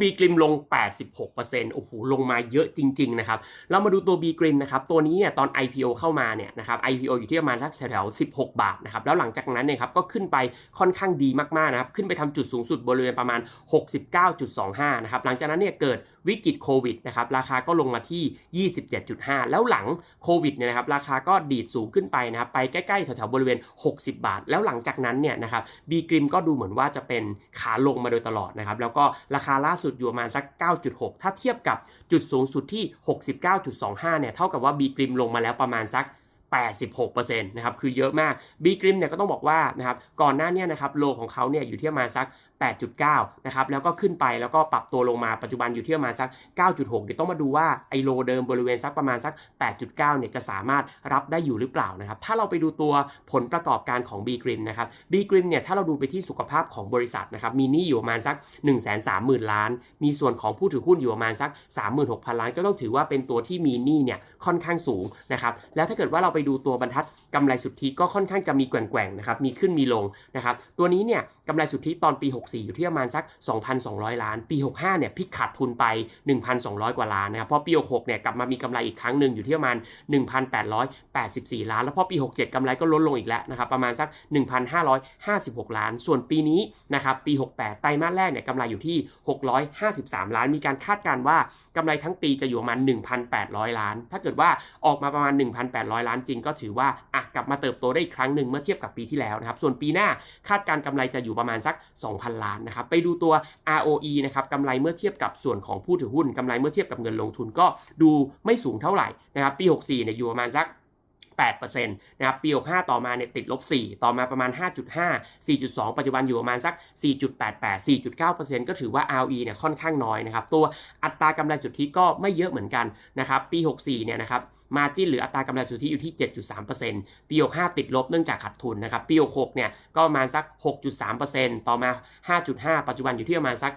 B กริมลง 86%โอ้โห ลงมาเยอะจริง ๆ นะครับ เรามาดูตัว B กริมนะครับ ตัวนี้เนี่ยตอน IPO เข้ามาเนี่ยนะครับ IPO อยู่ที่ประมาณสักแถวๆ16 บาทนะครับ แล้วหลังจากนั้นเนี่ยครับ ก็ขึ้นไปค่อนข้างดีมาก ๆ นะครับ ขึ้นไปทำจุดสูงสุดบริเวณประมาณ 69.25 นะครับ หลังจากนั้นเนี่ยเกิดวิกฤตโควิดนะครับราคาก็ลงมาที่ 27.5 แล้วหลังโควิดเนี่ยนะครับราคาก็ดีดสูงขึ้นไปนะครับไปใกล้ๆแถวๆบริเวณ 60 บาท แล้วหลังจากนั้นเนี่ยนะครับบีกริมก็ดูเหมือนว่าจะเป็นขาลงมาโดยตลอดนะครับแล้วก็ราคาล่าสุดอยู่ประมาณสัก 9.6 ถ้าเทียบกับจุดสูงสุดที่ 69.25 เนี่ยเท่ากับว่าบีกริมลงมาแล้วประมาณสัก 86%นะครับคือเยอะมากบีกริมเนี่ยก็ต้องบอกว่านะครับก่อนหน้านี้นะครับโลของเขาเนี่ยอยู่ที่ประมาณสัก 8.9 นะครับแล้วก็ขึ้นไปแล้วก็ปรับตัวลงมาปัจจุบันอยู่ที่ประมาณสัก 9.6 เดี๋ยวต้องมาดูว่าไอโลเดิมบริเวณสักประมาณสัก 8.9 เนี่ยจะสามารถรับได้อยู่หรือเปล่านะครับถ้าเราไปดูตัวผลประกอบการของ B กริมนะครับ B กริมเนี่ยถ้าเราดูไปที่สุขภาพของบริษัทนะครับมีหนี้อยู่ประมาณสัก 1 3 0 0 0 0 ล้าน มีส่วนของผู้ถือหุ้นอยู่ประมาณสัก 36,000 ล้าน ก็ต้องถือว่าเป็นตัวที่มีหนี้เนี่ยค่อนข้างสูงนะครับแล้วถ้าเกิดว่าเราไปดูตัวบรรทัดกำไรสุทธิก็ค่อนข้างจะมีแกว่งๆนะครับมีขึ้นมีลงนะครับตัวนี้เนี่ยกำไรสุทธิตอนปี 64 อยู่ที่ประมาณสัก 2,200 ล้าน ปี 65 เนี่ยพิกขาดทุนไป 1,200 กว่าล้านนะครับพราะปี 66 เนี่ยกลับมามีกำไรอีกครั้งหนึ่งอยู่ที่ประมาณ 1,884 ล้าน แล้วพอปี 67กำไรก็ลดลงอีกแล้วนะครับประมาณสัก 1,556 ล้าน ส่วนปีนี้นะครับปี 68 ไตรมาสแรกเนี่ยกำไรอยู่ที่ 653 ล้าน มีการคาดการณ์ว่ากำไรทั้งปีจะอยู่ประมาณ 1,800 ล้าน ถ้าเกิดว่าออกมาประมาณ 1,800 ล้านจริงก็ถือว่าอะกลับมาเติบโตได้อีกครั้งหนึ่งเมื่อเทียบกับปีที่แล้วนะครับ ส่วนปีหน้าคาดการณ์กำไรจะอยู่ประมาณสัก 2,000 ล้านนะครับ ไปดูตัว ROE นะครับกำไรเมื่อเทียบกับส่วนของผู้ถือหุ้นกำไรเมื่อเทียบกับเงินลงทุนก็ดูไม่สูงเท่าไหร่นะครับ ปี 64เนี่ยอยู่ประมาณสัก8%นะครับปี 65 ต่อมาเนี่ยติดลบ 4 ต่อมาประมาณ 5.5 4.2 ปัจจุบันอยู่ประมาณสัก 4.88 4.9%ก็ถือว่า ROE เนี่ยค่อนข้างน้อยนะครับ ตัวอัตรากำไรสุทธิก็ไม่เยอะเหมือนกันนะครับ ปี 64 เนี่ยนะครับ มาจิ้นหรืออัตรากำไรสุทธิอยู่ที่ 7.3%ปี65ติดลบเนื่องจากขาดทุนนะครับปี66เนี่ยก็ประมาณสัก 6.3%ต่อมา 5.5 ปัจจุบันอยู่ที่ประมาณสัก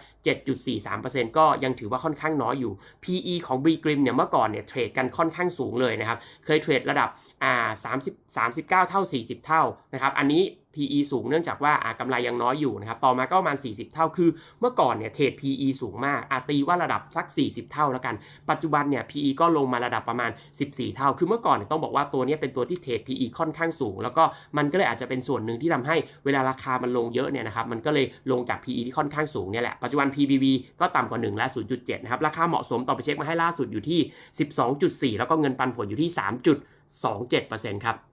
7.43%ก็ยังถือว่าค่อนข้างน้อยอยู่ PE ของบีกริมเนี่ยเมื่อก่อนเนี่ยเทรดกันค่อนข้างสูงเลยนะครับเคยเทรดระดับอ่า30 39 เท่า 40 เท่านะครับอันนี้ PE สูงเนื่องจากว่าอ่ากำไรยังน้อยอยู่นะครับ ต่อมาก็ประมาณ 40 เท่า คือ เมื่อก่อนเนี่ยเทรด PE สูงมากอาตีว่าระดับสัก 40 เท่าแล้วกัน ปัจจุบันเนี่ย PE ก็ลงมาระดับประมาณ 14 เท่า คือเมื่อก่อนเนี่ยต้องบอกว่าตัวนี้เป็นตัวที่เทรด PE ค่อนข้างสูง แล้วก็มันก็เลยอาจจะเป็นส่วนหนึ่งที่ทำให้เวลาราคามันลงเยอะเนี่ยนะครับ มันก็เลยลงจาก PE ที่ค่อนข้างสูงเนี่ยแหละ ปัจจุบัน PBV ก็ต่ำกว่า1และ0.7นะครับ ราคาเหมาะสมต่อไปเช็คมาให้ล่าสุดอยู่ที่ 12.4 แล้วก็เงินปันผลอยู่ที่ 3.27%ครับ